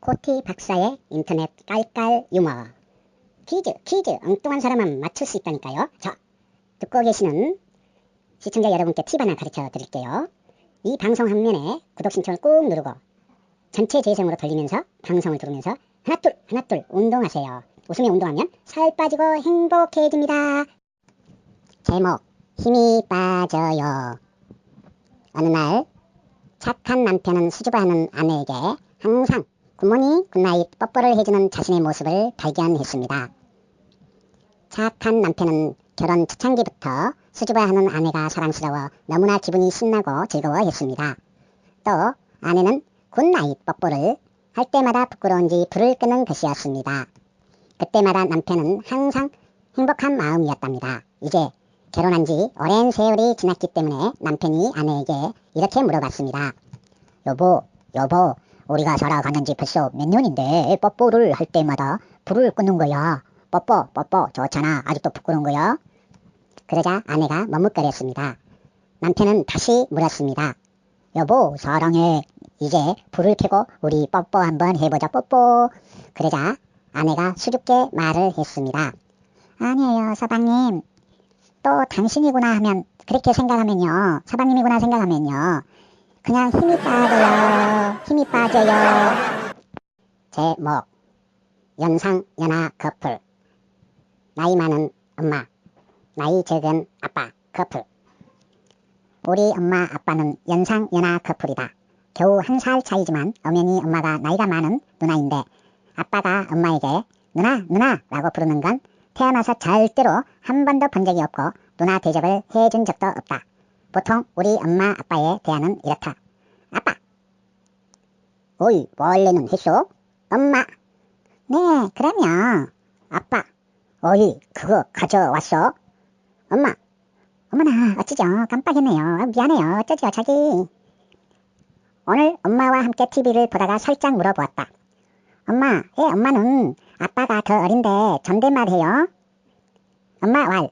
코티 박사의 인터넷 깔깔 유머. 퀴즈, 퀴즈, 엉뚱한 사람은 맞출 수 있다니까요. 자, 듣고 계시는 시청자 여러분께 팁 하나 가르쳐 드릴게요. 이 방송 화면에 구독 신청을 꾹 누르고 전체 재생으로 돌리면서 방송을 들으면서 하나 둘 하나 둘 운동하세요. 웃으며 운동하면 살 빠지고 행복해집니다. 제목 힘이 빠져요. 어느 날 착한 남편은 수줍어하는 아내에게 항상 굿모닝 굿나잇 뽀뽀를 해주는 자신의 모습을 발견했습니다. 착한 남편은 결혼 초창기부터 수줍어하는 아내가 사랑스러워 너무나 기분이 신나고 즐거워했습니다. 또 아내는 굿나잇 뽀뽀를 할 때마다 부끄러운지 불을 끄는 것이었습니다. 그때마다 남편은 항상 행복한 마음이었답니다. 이제 결혼한 지 오랜 세월이 지났기 때문에 남편이 아내에게 이렇게 물어봤습니다. 여보, 여보, 우리가 살아가는 지 벌써 몇 년인데 뽀뽀를 할 때마다 불을 끄는 거야. 뽀뽀, 뽀뽀, 좋잖아. 아직도 부끄러운 거야? 그러자 아내가 머뭇거렸습니다. 남편은 다시 물었습니다. 여보, 사랑해. 이제 불을 켜고 우리 뽀뽀 한번 해보자, 뽀뽀. 그러자 아내가 수줍게 말을 했습니다. 아니에요, 서방님. 또 당신이구나 하면, 그렇게 생각하면요. 서방님이구나 생각하면요. 그냥 힘이 빠져요. 힘이 빠져요. 제목 연상 연하 커플 나이 많은 엄마 나이 적은 아빠 커플 우리 엄마 아빠는 연상 연하 커플이다. 겨우 한 살 차이지만 엄연히 엄마가 나이가 많은 누나인데 아빠가 엄마에게 누나 누나 라고 부르는 건 태어나서 절대로 한 번도 본 적이 없고 누나 대접을 해준 적도 없다. 보통 우리 엄마 아빠의 대화는 이렇다. 아빠. 어이, 원래는 했어? 엄마. 네, 그러면. 아빠. 어이, 그거 가져왔어? 엄마. 어머나, 어쩌죠. 깜빡했네요. 아, 미안해요. 어쩌죠, 자기. 오늘 엄마와 함께 TV를 보다가 살짝 물어보았다. 엄마, 예, 엄마는 아빠가 더 어린데 존댓말 해요? 엄마, 왈.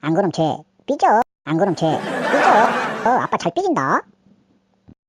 안 그럼 쟤 삐져. 안 그럼 쟤 삐져. 어, 아빠 잘 삐진다.